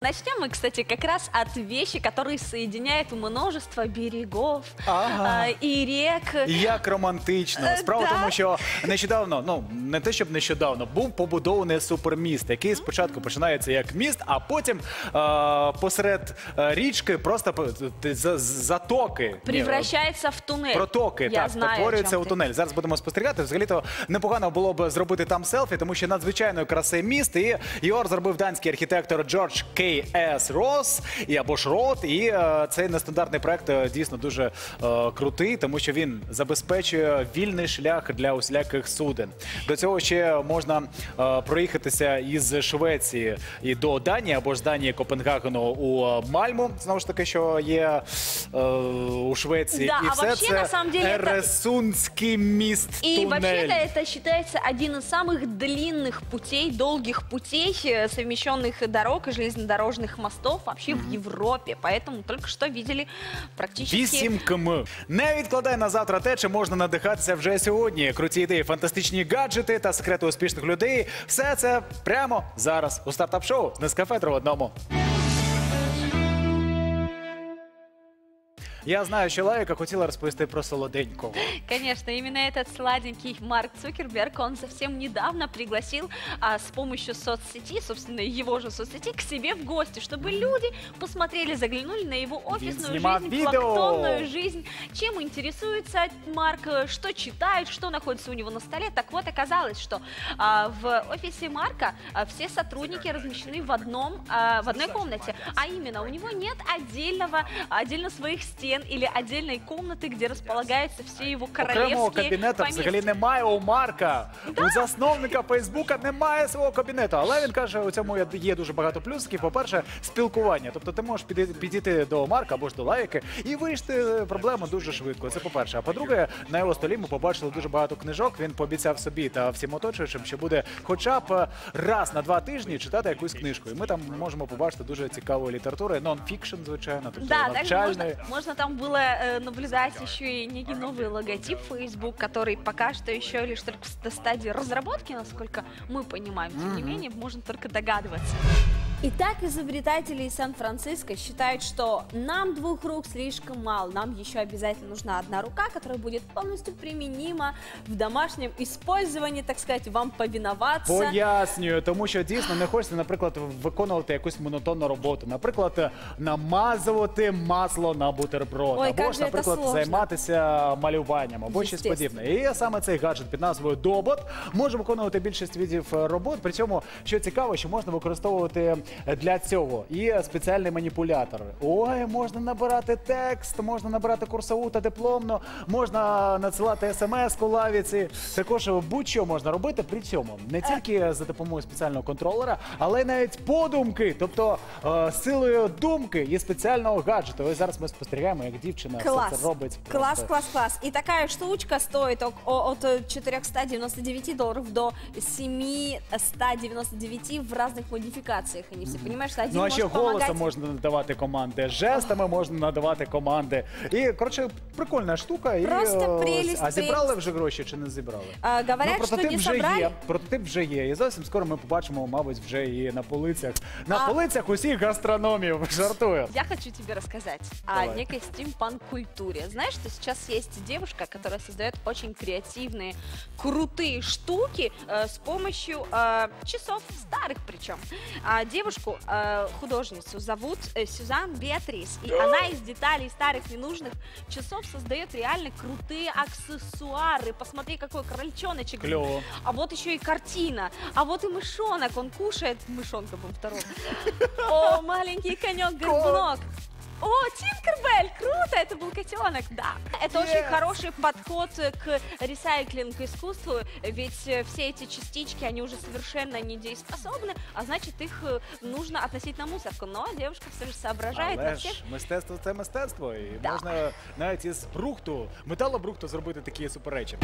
начнем мы, кстати, как раз от вещи, которые соединяют множество берегов Ага. а, и рек. Як романтично. Е, Справа в да. тому, що нещодавно, ну не те, щоб нещодавно, був побудований суперміст, який спочатку починається як міст, а потім е, посеред е, річки просто по- т- за- затоки. Ні, Превращается в туннель. Протоки Я так знаю, о перетворюються чем у ты. тунель. Зараз будемо спостерігати. Взагалі-то непогано було б зробити там селфі, тому що надзвичайної краси міст. І його зробив данський архітектор Джордж Кей С. Рос і або ж Рот. І е, цей нестандартний проект е, дійсно дуже е, крутий, тому що він забезпечує вільний шлях для усіляких суден. До цього ще можна е, проїхатися із Швеції і до Данії або ж з Данії Копенгагену у е, Мальму. Знову ж таки, що є е, у Швеції, Да, і а все вообще, це на самом деле, это- Ересунський міст. И тунель. вообще-то это считается один из самых длинных путей, долгих путей, э, совмещенных дорог и железнодорожных мостов вообще в Європі. Поэтому только что видели практически... 8 км. Не відкладай на завтра те, чи можна надихатися вже сьогодні. Круті ідеї, фантастичні гаджети та секрети успішних людей. Все це прямо зараз у стартап-шоу з Нескафе в одному. Я знаю, що Лайка хотіла розповісти про солоденького. Конечно, именно этот сладенький Марк Цукерберг, он совсем недавно пригласил а, с помощью соцсети, собственно, его же соцсети, к себе в гости, чтобы люди посмотрели, заглянули на его офисную жизнь, видео. планктонную жизнь, чем интересуется Марк, э, что читает, что находится у него на столе. Так вот, оказалось, что а, в офисе Марка а, все сотрудники размещены в одном, а, в одной комнате, а именно у него нет отдельного, отдельно своих стен или отдельной комнаты, где располагаются все его Окремого королевские поместья. взагалі немає у Марка. У засновника Фейсбука немає свого кабінету. Але він каже, у цьому є- дуже багато плюсиків. По-перше, спілкування. Тобто ти можеш піди- підійти до Марка або ж до Лайки і вирішити проблему дуже швидко. Це по-перше. А по-друге, на його столі ми побачили дуже багато книжок. Він пообіцяв собі та всім оточуючим, що буде хоча б раз на два тижні читати якусь книжку. І ми там можемо побачити дуже цікаву літературу, нон-фікшн, звичайно, тобто Да, также навчальний. можно, можно там было э, наблюдать еще и некий новый логотип Facebook, который пока что еще лишь только в стадии разработки, насколько мы понимаем. Тем не менее, можно только догадываться. Итак, изобретатели из Сан-Франциско считают, что нам двух рук слишком мало. Нам еще обязательно нужна одна рука, которая будет полностью применима в домашнем использовании, так сказать, вам повиноваться. Пояснюю, тому що дійсно не хочеться, наприклад, виконувати якусь монотонну роботу. Наприклад, намазувати масло на бутерброд, Ой, або як ж, же це наприклад, сложно. займатися малюванням, або щось Естественно. подібне. І саме цей гаджет під назвою Добот може виконувати більшість видів е, робот. При цьому, що цікаво, що можна використовувати для цього і спеціальний маніпулятор. Ой, можна набирати текст, можна набирати курсову та дипломну, можна надсилати смс по лавіці. Також будь-що можна робити при цьому не тільки за допомогою спеціального контролера, але й навіть подумки, тобто е, силою думки і спеціального гаджету. Ось зараз ми спостерігаємо, як дівчина все це робить. Класс, просто. класс, класс. И такая штучка стоит от э, 499 долларов до 799 в разных модификациях Они все понимаешь, что один Ну а ще может голосом помогать. можна надавати команди, жестами можна надавати команди. І коротше, прикольна штука. І, Просто е, прелість, а зібрали прелість. вже гроші чи не зібрали? А, говорят, ну, что прототип не вже собрали. є. Прототип вже є. І зовсім скоро ми побачимо, мабуть, вже і на полицях. На А- полицях усіх гастрономів. Жартую. Я хочу тебе рассказать Давай. о некой стимпанк-культуре. Знаешь, что сейчас есть девушка, которая создает очень креативные, крутые штуки э, с помощью э, часов, старых причем. А девушку, э, художницу, зовут э, Сюзан Беатрис. И она из деталей старых ненужных часов создает реально крутые аксессуары. Посмотри, какой крольчоночек. Клево. А вот еще и картина. А вот и мышонок. Он кушает мышонка, по второму. О, маленький конек-горбунок. О, Тинкербель, круто, это был котенок, да. Это очень Yes. хороший подход к ресайклинг искусству, ведь э, все эти частички, они уже совершенно недееспособны, а значит их э, нужно относить на мусорку. Но девушка все же соображает на Але всех. ж мистецтво це мистецтво. І Да. можна навіть із брухту, металобрухту зробити такі суперечі.